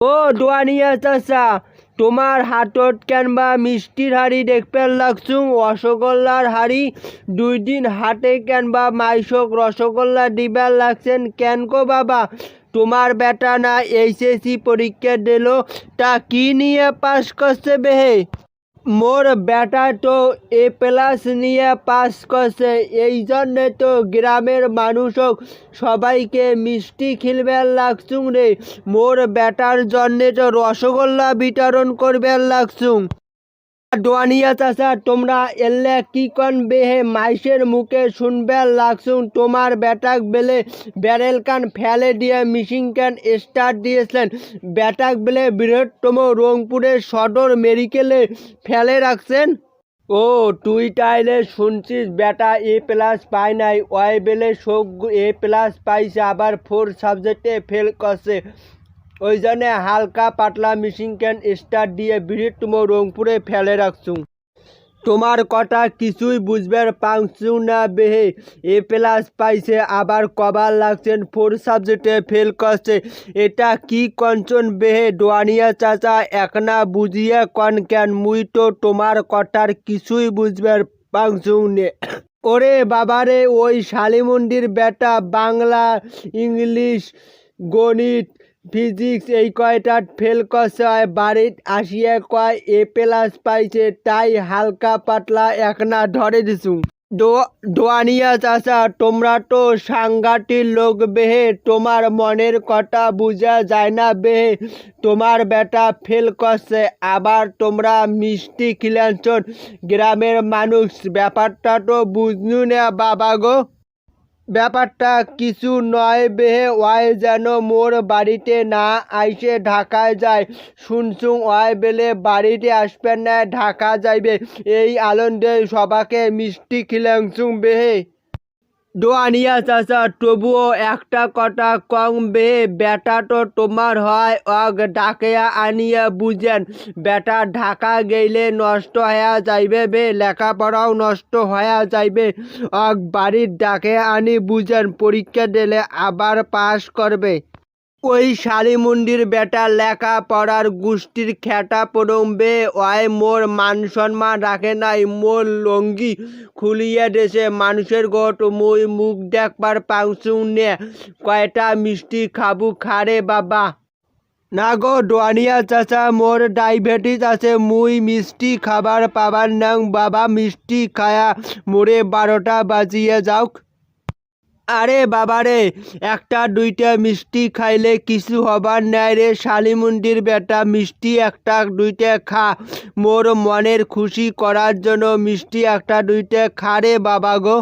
ও দোয়ানিয়া চাচা তোমার হাতত কেনবা মিষ্টির হাড়ি দেখপেল লাগছুং। রসগোল্লার হাড়ি দুই দিন হাতে কেনবা মাইসক রসগোল্লা দিবার লাগছেন। কেন কো বাবা? তোমার বেটা না এইচএসি পরীক্ষা দিল, তা কি নিয়ে পাশ করছে বেহে মোর বেটা তো এ প্লাস নিয়ে পাস করছে, এই জন্যে তো গ্রামের মানুষক সবাইকে মিষ্টি খেলবার লাগছুং রে। মোর বেটার জন্যে তো রসগোল্লা বিতরণ করবার লাগছুং দোয়ানিয়া চাচা তোমরা এলে কি কন বেহে মাইসের মুখে শুনবার লাগছুন তোমার বেটাক বেলে ব্যারেল কান ফেলে দিয়ে মিশিং ক্যান স্টার্ট দিয়েছিলেন বেটাক বেলে বৃহত্তম রংপুরের সদর মেডিকেলে ফেলে রাখছেন। ও, তুই তাইলে শুনছিস বেটা এ প্লাস পাই নাই ওই বেলে শোক এ প্লাস পাইছে, আবার ফোর সাবজেক্টে ফেল করছে। ওই জন্য হালকা পাতলা মিশিং ক্যান স্টার দিয়ে বৃহত্তম রংপুরে ফেলে রাখছু তোমার কথা কিছুই বুঝবার পাংছু না বেহে। এ প্লাস পাইছে, আবার কবার লাগছেন ফোর সাবজেক্টে ফেল করছে। এটা কি কঞ্চন বেহে? দোয়ানিয়া চাচা একনা বুঝিয়া কন কেন? মুই তো তোমার কথার কিছুই বুঝবার পাংছু নে। ওরে বাবারে, ওই শালিমন্দির বেটা বাংলা, ইংলিশ, গণিত ফিজিক্স এই কয়টা ফেল আর বাড়িত আসিয়া কয় এ প্লাস পাইছে, তাই হালকা পাতলা একনা ধরে দিছু। দোয়ানিয়া চাচা, তোমরা তো সাংঘাতিক লোক বেহে, তোমার মনের কথা বুঝা যায় না বেহে, তোমার বেটা ফেল করছে, আবার তোমরা মিষ্টি খিলাঞ্চন, গ্রামের মানুষ, ব্যাপারটা তো বুঝনু না বাবা গো। ব্যাপারটা কিছু নয় বেহে ওয়াই যেন মোর বাড়িতে না আইসে ঢাকায় যায়। শুনছুং, ওয়াই বেলে বাড়িতে আসবেন না, ঢাকা যাইবে। এই আনন্দে সবাকে মিষ্টি খিলাংছুং বেহে দোয়ানিয়া চাচা, তবুও একটা কথা কম বে, বেটা তো তোমার হয় অগ ডাকিয়া আনিয়া বুঝেন। বেটা ঢাকা গেলে নষ্ট হয়ে যাইবে বে, লেখাপড়াও নষ্ট হয়ে যাইবে। অগ, বাড়ির ডাকে আনি বুঝেন, পরীক্ষা দিলে আবার পাশ করবে। ওই শালিমুন্ডির বেটা লেখা পড়ার গোষ্ঠীর খেটা পড়বে ওই মোর মান সম্মান রাখে নাই, মোর লঙ্গি খুলিয়ে দেশে। মানুষের গট, মই মুখ দেখবার পাংছু নে। কয়টা মিষ্টি খাবু খারে বাবা। না গো, ডোয়ানিয়া চাচা, মোর ডায়াবেটিস আছে, মুই মিষ্টি খাবার পাবার নাং, বাবা মিষ্টি খায়া মোরে বারোটা বাজিয়ে যাওক। আরে বাবারে, একটা, দুইটা মিষ্টি খাইলে কিছু হবার নাই রে শালিমুন্ডির বেটা। মিষ্টি একটা, দুইটা খা। মোর মনের খুশি করার জন্য মিষ্টি একটা, দুইটা খা রে বাবা গো।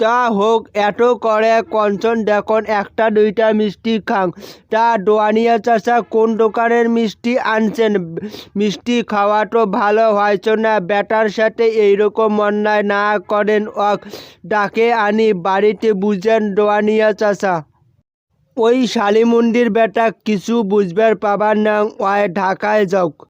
তা হোক, এত করে কঞ্চন দেখুন, একটা, দুইটা মিষ্টি খাং তা দোয়ানিয়া চাচা, কোন দোকানের মিষ্টি আনছেন? মিষ্টি খাওয়া তো ভালো হয়েছে না, বেটার সাথে এইরকম অন্যায় না করেন অক ডাকে আনি, বাড়িতে বুঝেন দোয়ানিয়া চাচা। ওই শালিমুন্ডির বেটা, কিছু বুঝবার পাবার না ওয় ঢাকায় যাওক।